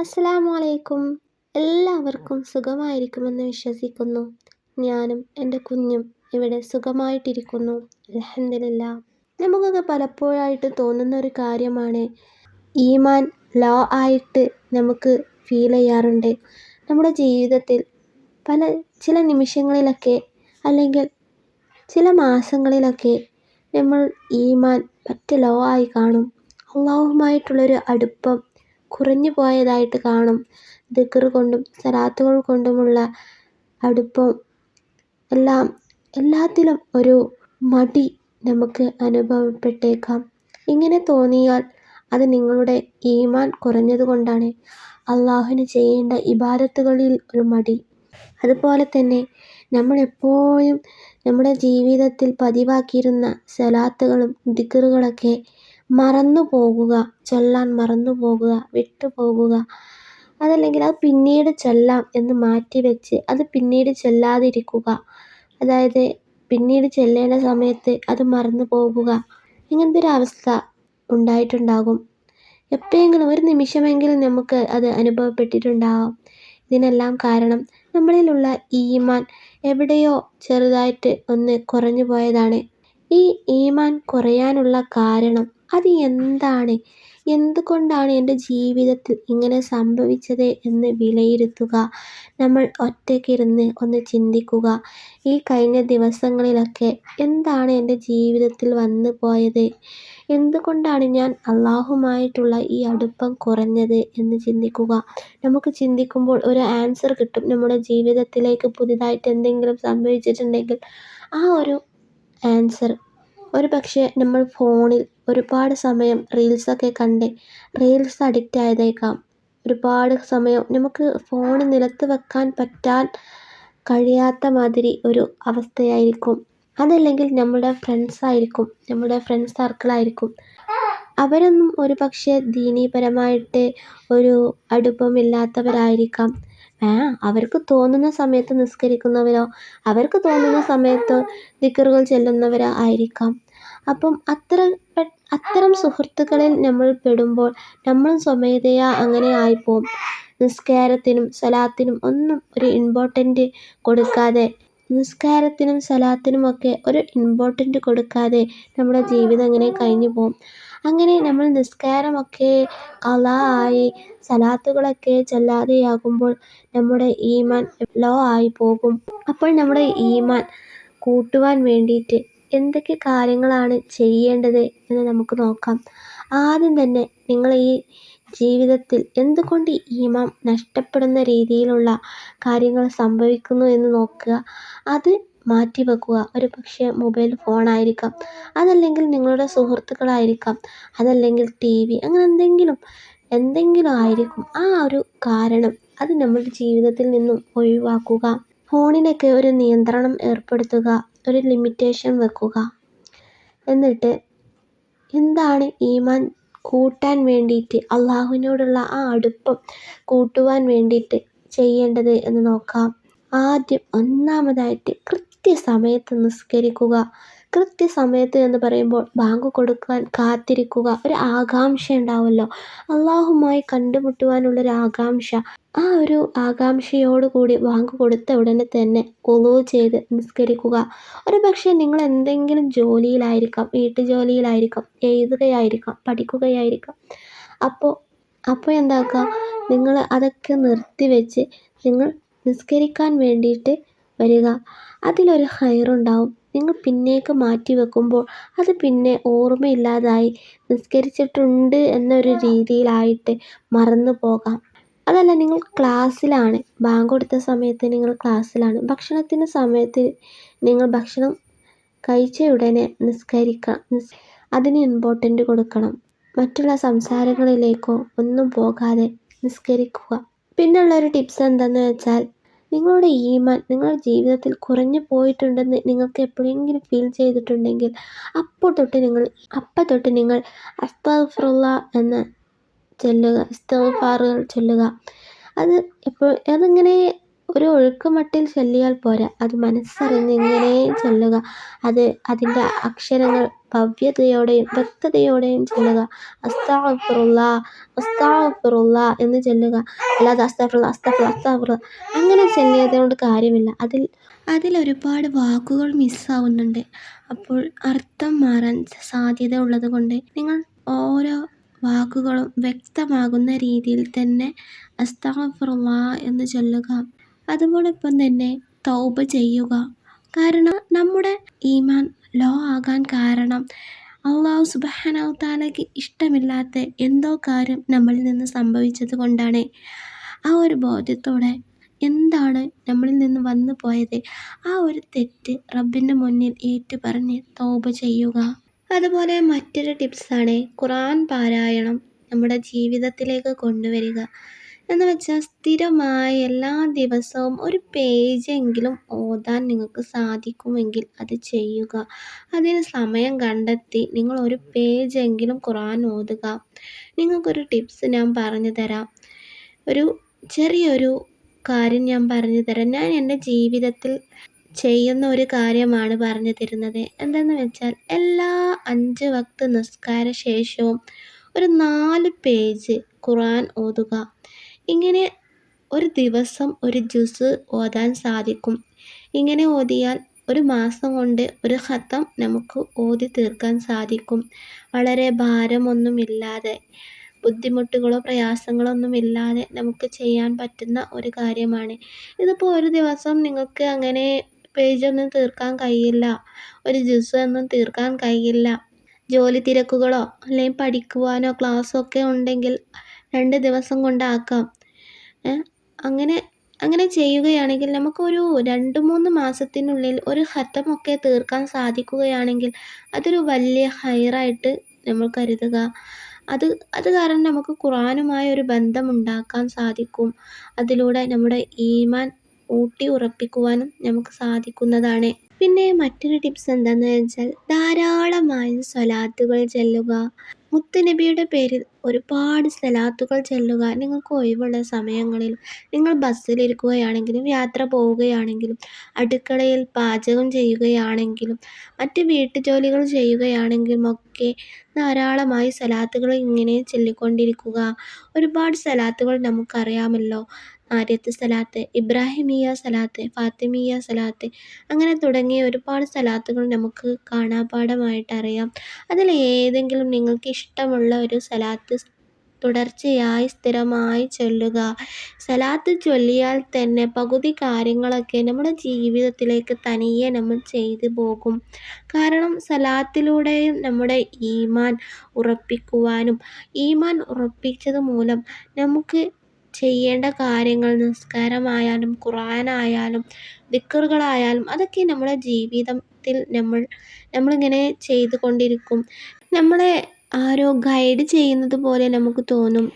അസ്സലാമു അലൈക്കും. എല്ലാവർക്കും സുഖമായിരിക്കുമെന്ന് വിശ്വസിക്കുന്നു. ഞാനും എന്റെ കുഞ്ഞും ഇവിടെ സുഖമായിട്ടിരിക്കുന്നു. അലഹമില്ല നമുക്കൊക്കെ പലപ്പോഴായിട്ട് തോന്നുന്ന ഒരു കാര്യമാണ്. ഈമാൻ ലോ ആയിട്ട് നമുക്ക് ഫീൽ ചെയ്യാറുണ്ട്. നമ്മുടെ ജീവിതത്തിൽ പല ചില നിമിഷങ്ങളിലൊക്കെ അല്ലെങ്കിൽ ചില മാസങ്ങളിലൊക്കെ നമ്മൾ ഈമാൻ പറ്റ ലോ ആയി കാണും. അള്ളാഹുമായിട്ടുള്ളൊരു അടുപ്പം കുറഞ്ഞു പോയതായിട്ട് കാണും. ദിക്ർ കൊണ്ടും സലാത്തുകൾ കൊണ്ടുമുള്ള അടുപ്പം എല്ലാം എല്ലാത്തിലും ഒരു മടി നമുക്ക് അനുഭവപ്പെട്ടേക്കാം. ഇങ്ങനെ തോന്നിയാൽ അത് നിങ്ങളുടെ ഈമാൻ കുറഞ്ഞതുകൊണ്ടാണ് അള്ളാഹുവിന് ചെയ്യേണ്ട ഇബാദത്തുകളിൽ ഒരു മടി. അതുപോലെ തന്നെ നമ്മൾ എപ്പോഴും നമ്മുടെ ജീവിതത്തിൽ പതിവാക്കിയിരുന്ന സലാത്തുകളും ദിക്റുകളൊക്കെ മറന്നു പോകുക ചൊല്ലാൻ മറന്നു പോകുക വിട്ടു പോകുക. അതല്ലെങ്കിൽ അത് പിന്നീട് ചൊല്ലാം എന്ന് മാറ്റിവെച്ച് അത് പിന്നീട് ചൊല്ലാതിരിക്കുക. അതായത് പിന്നീട് ചെല്ലേണ്ട സമയത്ത് അത് മറന്നു പോകുക. ഇങ്ങനത്തെ ഒരു അവസ്ഥ ഉണ്ടായിട്ടുണ്ടാകും. എപ്പോഴെങ്കിലും ഒരു നിമിഷമെങ്കിലും നമുക്ക് അത് അനുഭവപ്പെട്ടിട്ടുണ്ടാകാം ഇതിനെല്ലാം കാരണം നമ്മളിലുള്ള ഈമാൻ എവിടെയോ ചെറുതായിട്ട് ഒന്ന് കുറഞ്ഞു പോയതാണ്. ഈ ഈമാൻ കുറയാനുള്ള കാരണം അത് എന്താണ്? എന്തുകൊണ്ടാണ് എന്റെ ജീവിതത്തിൽ ഇങ്ങനെ സംഭവിച്ചത് എന്ന് വിലയിരുത്തുക? നമ്മൾ ഒറ്റയ്ക്കിരുന്ന് ഒന്ന് ചിന്തിക്കുക. ഈ കഴിഞ്ഞ ദിവസങ്ങളിലൊക്കെ എന്താണ് എന്റെ ജീവിതത്തിൽ വന്നു പോയത്? എന്തുകൊണ്ടാണ് ഞാൻ അള്ളാഹുമായിട്ടുള്ള ഈ അടുപ്പം കുറഞ്ഞത് എന്ന് ചിന്തിക്കുക? നമുക്ക് ചിന്തിക്കുമ്പോൾ ഒരു ആൻസർ കിട്ടും. നമ്മുടെ ജീവിതത്തിലേക്ക് പുതിയതായിട്ട് എന്തെങ്കിലും സംഭവിച്ചിട്ടുണ്ടെങ്കിൽ ആ ഒരു ആൻസർ. ഒരു പക്ഷേ നമ്മൾ ഫോണിൽ ഒരുപാട് സമയം റീൽസൊക്കെ കണ്ട് റീൽസ് അഡിക്റ്റ് ആയതേക്കാം ഒരുപാട് സമയം നമുക്ക് ഫോൺ നിലത്ത് വെക്കാൻ പറ്റാൻ കഴിയാത്ത മാതിരി ഒരു അവസ്ഥയായിരിക്കും. അതല്ലെങ്കിൽ നമ്മുടെ ഫ്രണ്ട്സ് ആയിരിക്കും നമ്മുടെ ഫ്രണ്ട്സ് സർക്കിളായിരിക്കും അവരൊന്നും ഒരു പക്ഷേ ദീനീപരമായിട്ട് ഒരു അടുപ്പമില്ലാത്തവരായിരിക്കാം. അവർക്ക് തോന്നുന്ന സമയത്ത് നിസ്കരിക്കുന്നവരോ അവർക്ക് തോന്നുന്ന സമയത്ത് ദിക്കറുകൾ ചെല്ലുന്നവരോ ആയിരിക്കാം അപ്പം അത്ര അത്തരം സുഹൃത്തുക്കളിൽ നമ്മൾ പെടുമ്പോൾ നമ്മൾ സ്വമേധയാ അങ്ങനെ ആയിപ്പോവും. നിസ്കാരത്തിനും സലാത്തിനും ഒന്നും ഒരു ഇമ്പോർട്ടന്റ് കൊടുക്കാതെ നിസ്കാരത്തിനും സലാത്തിനുമൊക്കെ ഒരു ഇമ്പോർട്ടന്റ് കൊടുക്കാതെ നമ്മുടെ ജീവിതം അങ്ങനെ കഴിഞ്ഞു പോകും അങ്ങനെ നമ്മൾ നിസ്കാരമൊക്കെ കല ആയി സലാത്തുകളൊക്കെ ചെല്ലാതെയാകുമ്പോൾ നമ്മുടെ ഈമാൻ ലോ ആയി പോകും. അപ്പോൾ നമ്മുടെ ഈമാൻ കൂട്ടുവാൻ വേണ്ടിയിട്ട് എന്തൊക്കെ കാര്യങ്ങളാണ് ചെയ്യേണ്ടത് എന്ന് നമുക്ക് നോക്കാം. ആദ്യം തന്നെ നിങ്ങൾ ഈ ജീവിതത്തിൽ എന്തുകൊണ്ട് ഈമാം നഷ്ടപ്പെടുന്ന രീതിയിലുള്ള കാര്യങ്ങൾ സംഭവിക്കുന്നു എന്ന് നോക്കുക. അത് മാറ്റി വെക്കുക. ഒരു പക്ഷേ മൊബൈൽ ഫോണായിരിക്കാം അതല്ലെങ്കിൽ നിങ്ങളുടെ സുഹൃത്തുക്കളായിരിക്കാം. അതല്ലെങ്കിൽ ടി വി അങ്ങനെ എന്തെങ്കിലും എന്തെങ്കിലും ആയിരിക്കും ആ ഒരു കാരണം. അത് നമ്മുടെ ജീവിതത്തിൽ നിന്നും ഒഴിവാക്കുക. ഫോണിനൊക്കെ ഒരു നിയന്ത്രണം ഏർപ്പെടുത്തുക. ഒരു ലിമിറ്റേഷൻ വെക്കുക. എന്നിട്ട് എന്താണ് ഈമാൻ കൂട്ടാൻ വേണ്ടിയിട്ട് അള്ളാഹുവിനോടുള്ള ആ അടുപ്പം കൂട്ടുവാൻ വേണ്ടിയിട്ട് ചെയ്യേണ്ടത് എന്ന് നോക്കാം. ആദ്യം ഒന്നാമതായിട്ട് കൃത്യസമയത്ത് നിസ്കരിക്കുക. കൃത്യസമയത്ത് എന്ന് പറയുമ്പോൾ ബാങ്ക് കൊടുക്കാൻ കാത്തിരിക്കുക. ഒരു ആകാംക്ഷ ഉണ്ടാവുമല്ലോ. അള്ളാഹുമായി കണ്ടുമുട്ടുവാനുള്ളൊരു ആകാംക്ഷ. ആ ഒരു ആകാംക്ഷയോടുകൂടി ബാങ്ക് കൊടുത്ത ഉടനെ തന്നെ ഒലു ചെയ്ത് നിസ്കരിക്കുക. ഒരു പക്ഷേ നിങ്ങൾ എന്തെങ്കിലും ജോലിയിലായിരിക്കാം വീട്ടുജോലിയിലായിരിക്കാം എഴുതുകയായിരിക്കാം പഠിക്കുകയായിരിക്കാം. അപ്പോൾ അപ്പോൾ എന്താക്കുക? നിങ്ങൾ അതൊക്കെ നിർത്തിവെച്ച് നിങ്ങൾ നിസ്കരിക്കാൻ വേണ്ടിയിട്ട് വരിക. അതിലൊരു ഹൈറുണ്ടാവും. നിങ്ങൾ പിന്നേക്ക് മാറ്റി വെക്കുമ്പോൾ അത് പിന്നെ ഓർമ്മയില്ലാതായി നിസ്കരിച്ചിട്ടുണ്ട് എന്നൊരു രീതിയിലായിട്ട് മറന്നു പോകാം. അതല്ല നിങ്ങൾ ക്ലാസ്സിലാണ്. ബാങ്ക് കൊടുത്ത സമയത്ത് നിങ്ങൾ ക്ലാസ്സിലാണ്. ഭക്ഷണത്തിന്റെ സമയത്ത് നിങ്ങൾ ഭക്ഷണം കഴിച്ച ഉടനെ നിസ്കരിക്കണം. അതിന് ഇമ്പോർട്ടന്റ് കൊടുക്കണം. മറ്റുള്ള സംസാരങ്ങളിലേക്കോ ഒന്നും പോകാതെ നിസ്കരിക്കുക. പിന്നെയുള്ളൊരു ടിപ്സ് എന്താണെന്ന് വെച്ചാൽ നിങ്ങളുടെ ഈമാൻ നിങ്ങളുടെ ജീവിതത്തിൽ കുറഞ്ഞു പോയിട്ടുണ്ടെന്ന് നിങ്ങൾക്ക് എപ്പോഴെങ്കിലും ഫീൽ ചെയ്തിട്ടുണ്ടെങ്കിൽ അപ്പോൾ തൊട്ട് നിങ്ങൾ അപ്പം തൊട്ട് നിങ്ങൾ അസ്തഫറുള്ള എന്ന് ചൊല്ലുക അസ്തഫാറുകൾ ചൊല്ലുക. അത് എപ്പോൾ അതിങ്ങനെ ഒരു ഒഴുക്കുമട്ടിൽ ചൊല്ലിയാൽ പോരാ. അത് മനസ്സറിഞ്ഞ് ഇങ്ങനെ ചൊല്ലുക. അത് അതിന്റെ അക്ഷരങ്ങൾ ഭവ്യതയോടെയും വ്യക്തതയോടെയും ചൊല്ലുക. അസ്താഫുറുള്ള അസ്താഫുറുള്ള എന്ന് ചൊല്ലുക. അല്ലാതെ അസ്താഫുള്ള അസ്താഫുള്ള അസ്താഫുള്ള അങ്ങനെ ചൊല്ലിയത് കൊണ്ട് കാര്യമില്ല. അതിൽ അതിലൊരുപാട് വാക്കുകൾ മിസ്സാവുന്നുണ്ട്. അപ്പോൾ അർത്ഥം മാറാൻ സാധ്യത ഉള്ളത് കൊണ്ട് നിങ്ങൾ ഓരോ വാക്കുകളും വ്യക്തമാകുന്ന രീതിയിൽ തന്നെ അസ്താഫുറുള്ള എന്ന് ചൊല്ലുക. അതോടൊപ്പം തന്നെ തൗബ ചെയ്യുക. കാരണം നമ്മുടെ ഈമാൻ ലോ ആകാൻ കാരണം അള്ളാഹു സുബാനാവ് താലയ്ക്ക് ഇഷ്ടമില്ലാത്ത എന്തോ കാര്യം നമ്മളിൽ നിന്ന് സംഭവിച്ചത് കൊണ്ടാണ്. ആ ഒരു ബോധ്യത്തോടെ എന്താണ് നമ്മളിൽ നിന്ന് വന്നു പോയത്? ആ ഒരു തെറ്റ് റബ്ബിന്റെ മുന്നിൽ ഏറ്റു പറഞ്ഞ് തൗബ ചെയ്യുക. അതുപോലെ മറ്റൊരു ടിപ്സാണ് ഖുറാൻ പാരായണം നമ്മുടെ ജീവിതത്തിലേക്ക് കൊണ്ടുവരിക. എന്ന് വെച്ചാൽ സ്ഥിരമായി എല്ലാ ദിവസവും ഒരു പേജെങ്കിലും ഓതാൻ നിങ്ങൾക്ക് സാധിക്കുമെങ്കിൽ അത് ചെയ്യുക. അതിന് സമയം കണ്ടെത്തി നിങ്ങൾ ഒരു പേജെങ്കിലും ഖുറാൻ ഓതുക. നിങ്ങൾക്കൊരു ടിപ്സ് ഞാൻ പറഞ്ഞു തരാം. ഒരു ചെറിയൊരു കാര്യം ഞാൻ പറഞ്ഞു തരാം. ഞാൻ എന്റെ ജീവിതത്തിൽ ചെയ്യുന്ന ഒരു കാര്യമാണ് പറഞ്ഞു തരുന്നത്. എന്തെന്ന് വെച്ചാൽ എല്ലാ അഞ്ച് വക്ത് നിസ്കാര ശേഷവും ഒരു നാല് പേജ് ഖുറാൻ ഓതുക. ഇങ്ങനെ ഒരു ദിവസം ഒരു ജ്യൂസ് ഓതാൻ സാധിക്കും. ഇങ്ങനെ ഓതിയാൽ ഒരു മാസം കൊണ്ട് ഒരു ഹത്തം നമുക്ക് ഓതി തീർക്കാൻ സാധിക്കും. വളരെ ഭാരമൊന്നുമില്ലാതെ ബുദ്ധിമുട്ടുകളോ പ്രയാസങ്ങളോ ഒന്നുമില്ലാതെ നമുക്ക് ചെയ്യാൻ പറ്റുന്ന ഒരു കാര്യമാണ്. ഇതിപ്പോൾ ഒരു ദിവസം നിങ്ങൾക്ക് അങ്ങനെ പേജൊന്നും തീർക്കാൻ കഴിയില്ല ഒരു ജ്യൂസ് ഒന്നും തീർക്കാൻ കഴിയില്ല. ജോലി തിരക്കുകളോ അല്ലെങ്കിൽ പഠിക്കുവാനോ ക്ലാസ്സോ ഒക്കെ ഉണ്ടെങ്കിൽ രണ്ട് ദിവസം കൊണ്ടാക്കാം. അങ്ങനെ അങ്ങനെ ചെയ്യുകയാണെങ്കിൽ നമുക്കൊരു രണ്ട് മൂന്ന് മാസത്തിനുള്ളിൽ ഒരു ഹത്തമൊക്കെ തീർക്കാൻ സാധിക്കുകയാണെങ്കിൽ അതൊരു വലിയ ഹൈറായിട്ട് നമ്മൾ കരുതുക. അത് അത് കാരണം നമുക്ക് ഖുറാനുമായ ഒരു ബന്ധം ഉണ്ടാക്കാൻ സാധിക്കും. അതിലൂടെ നമ്മുടെ ഈമാൻ ഊട്ടി ഉറപ്പിക്കുവാനും നമുക്ക് സാധിക്കുന്നതാണ്. പിന്നെ മറ്റൊരു ടിപ്സ് എന്താണെന്ന് വെച്ചാൽ ധാരാളമായി സ്വലാത്തുകൾ ചെല്ലുക. മുത്തുനബിയുടെ പേരിൽ ഒരുപാട് സ്ഥലാത്തുകൾ ചെല്ലുക. നിങ്ങൾക്ക് ഒഴിവുള്ള സമയങ്ങളിൽ നിങ്ങൾ ബസ്സിലിരിക്കുകയാണെങ്കിലും യാത്ര പോവുകയാണെങ്കിലും അടുക്കളയിൽ പാചകം ചെയ്യുകയാണെങ്കിലും മറ്റ് വീട്ടുജോലികൾ ചെയ്യുകയാണെങ്കിലും ഒക്കെ ധാരാളമായി സലാത്തുകൾ ഇങ്ങനെ ചൊല്ലിക്കൊണ്ടിരിക്കുക. ഒരുപാട് സലാത്തുകൾ നമുക്കറിയാമല്ലോ. ആര്യത്ത് സലാത്ത് ഇബ്രാഹിമിയ സലാത്ത് ഫാത്തിമിയ സലാത്ത് അങ്ങനെ തുടങ്ങിയ ഒരുപാട് സലാത്തുകൾ നമുക്ക് കാണാപാഠമായിട്ട് അറിയാം. അതിൽ ഏതെങ്കിലും നിങ്ങൾക്ക് ഇഷ്ടമുള്ള ഒരു സലാത്ത് തുടർച്ചയായി സ്ഥിരമായി ചൊല്ലുക. സലാത്ത് ചൊല്ലിയാൽ തന്നെ പകുതി കാര്യങ്ങളൊക്കെ നമ്മുടെ ജീവിതത്തിലേക്ക് തനിയെ നമ്മൾ ചെയ്തു പോകും. കാരണം സലാത്തിലൂടെയും നമ്മുടെ ഈമാൻ ഉറപ്പിക്കുവാനും ഈമാൻ ഉറപ്പിച്ചത് മൂലം നമുക്ക് ചെയ്യേണ്ട കാര്യങ്ങൾ നിസ്കാരമായാലും ഖുറാനായാലും ദിക്കറുകളായാലും അതൊക്കെ നമ്മുടെ ജീവിതത്തിൽ നമ്മൾ നമ്മളിങ്ങനെ ചെയ്തു കൊണ്ടിരിക്കും നമ്മളെ ആരോ ഗൈഡ് ചെയ്യുന്നത് പോലെ നമുക്ക് തോന്നും.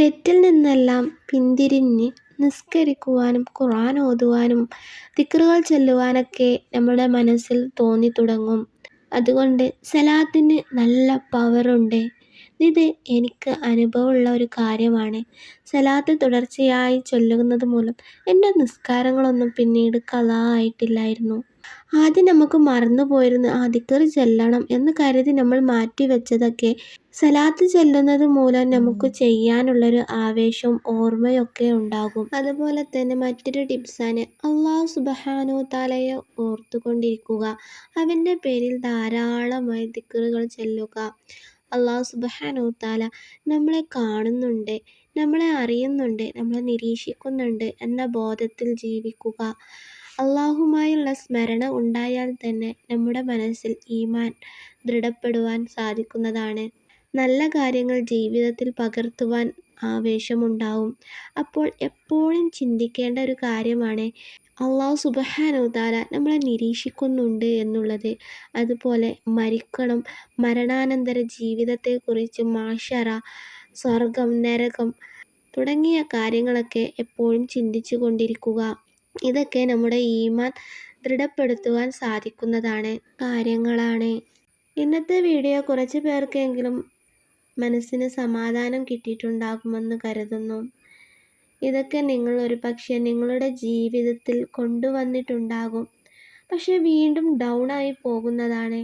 തെറ്റിൽ നിന്നെല്ലാം പിന്തിരിഞ്ഞ് നിസ്കരിക്കുവാനും ഖുറാൻ ഓതുവാനും ദിക്കറുകൾ ചൊല്ലുവാനൊക്കെ നമ്മുടെ മനസ്സിൽ തോന്നി തുടങ്ങും. അതുകൊണ്ട് സലാത്തിന് നല്ല പവറുണ്ട് ഇത് എനിക്ക് അനുഭവമുള്ള ഒരു കാര്യമാണ്. സലാത്ത് തുടർച്ചയായി ചൊല്ലുന്നത് മൂലം എന്റെ നിസ്കാരങ്ങളൊന്നും പിന്നീട് കളായിട്ടില്ലായിരുന്നു ആദ്യം നമുക്ക് മറന്നു പോയിരുന്നു ആ ചെല്ലണം എന്ന് കരുതി നമ്മൾ മാറ്റി വെച്ചതൊക്കെ. സലാത്ത് ചെല്ലുന്നത് മൂലം നമുക്ക് ചെയ്യാനുള്ളൊരു ആവേശവും ഓർമ്മയൊക്കെ ഉണ്ടാകും. അതുപോലെ തന്നെ മറ്റൊരു ടിപ്സാണ് അള്ളാഹു സുബഹാനു തലയെ ഓർത്തുകൊണ്ടിരിക്കുക. അവന്റെ പേരിൽ ധാരാളമായി ദിക്കറുകൾ ചെല്ലുക. അള്ളാഹു താല നമ്മളെ കാണുന്നുണ്ട് നമ്മളെ അറിയുന്നുണ്ട് നമ്മളെ നിരീക്ഷിക്കുന്നുണ്ട് എന്ന ബോധത്തിൽ ജീവിക്കുക. അള്ളാഹുമായുള്ള സ്മരണ ഉണ്ടായാൽ തന്നെ നമ്മുടെ മനസ്സിൽ ഈമാൻ ദൃഢപ്പെടുവാൻ സാധിക്കുന്നതാണ്. നല്ല കാര്യങ്ങൾ ജീവിതത്തിൽ പകർത്തുവാൻ ആവേശമുണ്ടാവും. അപ്പോൾ എപ്പോഴും ചിന്തിക്കേണ്ട ഒരു കാര്യമാണ് അള്ളാഹു സുബഹാനുതാല നമ്മളെ നിരീക്ഷിക്കുന്നുണ്ട് എന്നുള്ളത്. അതുപോലെ മരിക്കണം മരണാനന്തര ജീവിതത്തെക്കുറിച്ച് മാഷറ സ്വർഗം നരകം തുടങ്ങിയ കാര്യങ്ങളൊക്കെ എപ്പോഴും ചിന്തിച്ചു കൊണ്ടിരിക്കുക. ഇതൊക്കെ നമ്മുടെ ഈമാൻ ദൃഢപ്പെടുത്തുവാൻ സാധിക്കുന്നതാണ് കാര്യങ്ങളാണ്. ഇന്നത്തെ വീഡിയോ കുറച്ച് പേർക്കെങ്കിലും മനസ്സിന് സമാധാനം കിട്ടിയിട്ടുണ്ടാകുമെന്ന് കരുതുന്നു. ഇതൊക്കെ നിങ്ങൾ ഒരു പക്ഷേ നിങ്ങളുടെ ജീവിതത്തിൽ കൊണ്ടുവന്നിട്ടുണ്ടാകും. പക്ഷേ വീണ്ടും ഡൗൺ ആയി പോകുന്നതാണ്.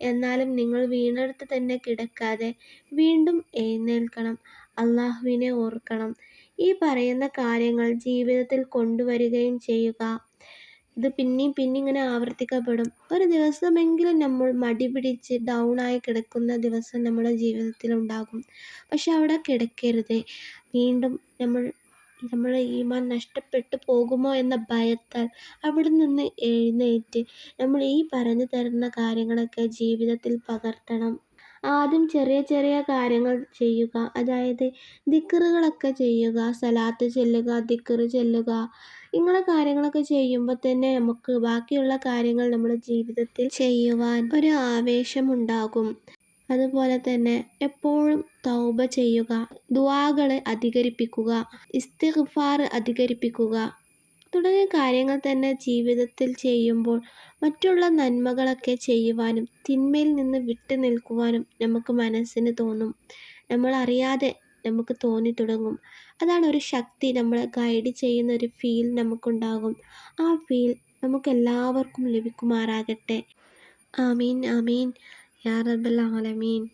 എന്നാലും നിങ്ങൾ വീണെടുത്ത് തന്നെ കിടക്കാതെ വീണ്ടും എഴുന്നേൽക്കണം. അള്ളാഹുവിനെ ഓർക്കണം. ഈ പറയുന്ന കാര്യങ്ങൾ ജീവിതത്തിൽ കൊണ്ടുവരികയും ചെയ്യുക. ഇത് പിന്നെയും പിന്നെ ഇങ്ങനെ ആവർത്തിക്കപ്പെടും. ഒരു ദിവസമെങ്കിലും നമ്മൾ മടിപിടിച്ച് ഡൗൺ ആയി കിടക്കുന്ന ദിവസം നമ്മുടെ ജീവിതത്തിൽ ഉണ്ടാകും. പക്ഷെ അവിടെ കിടക്കരുത്. വീണ്ടും നമ്മൾ നമ്മുടെ ഈമാൻ നഷ്ടപ്പെട്ടു പോകുമോ എന്ന ഭയത്താൽ അവിടെ നിന്ന് എഴുന്നേറ്റ് നമ്മൾ ഈ പറഞ്ഞു തരുന്ന കാര്യങ്ങളൊക്കെ ജീവിതത്തിൽ പകർത്തണം. ആദ്യം ചെറിയ ചെറിയ കാര്യങ്ങൾ ചെയ്യുക. അതായത് ദിക്കറുകളൊക്കെ ചെയ്യുക. സലാത്ത് ചെല്ലുക ദിക്കറ് ചെല്ലുക ഇങ്ങനെ കാര്യങ്ങളൊക്കെ ചെയ്യുമ്പോൾ തന്നെ നമുക്ക് ബാക്കിയുള്ള കാര്യങ്ങൾ നമ്മുടെ ജീവിതത്തിൽ ചെയ്യുവാൻ ഒരു ആവേശമുണ്ടാകും. അതുപോലെ തന്നെ എപ്പോഴും തൗബ ചെയ്യുക. ദുവാകളെ അധികരിപ്പിക്കുക. ഇസ്തിഗ്ഫാർ അധികരിപ്പിക്കുക. തുടങ്ങിയ കാര്യങ്ങൾ തന്നെ ജീവിതത്തിൽ ചെയ്യുമ്പോൾ മറ്റുള്ള നന്മകളൊക്കെ ചെയ്യുവാനും തിന്മയിൽ നിന്ന് വിട്ടു നിൽക്കുവാനും നമുക്ക് മനസ്സിന് തോന്നും. നമ്മൾ അറിയാതെ നമുക്ക് തോന്നി തുടങ്ങും അതാണ് ഒരു ശക്തി നമ്മളെ ഗൈഡ് ചെയ്യുന്ന ഒരു ഫീൽ നമുക്കുണ്ടാകും. ആ ഫീൽ നമുക്ക് എല്ലാവർക്കും ലഭിക്കുമാറാകട്ടെ. ആമീൻ ആമീൻ يا رب العالمين.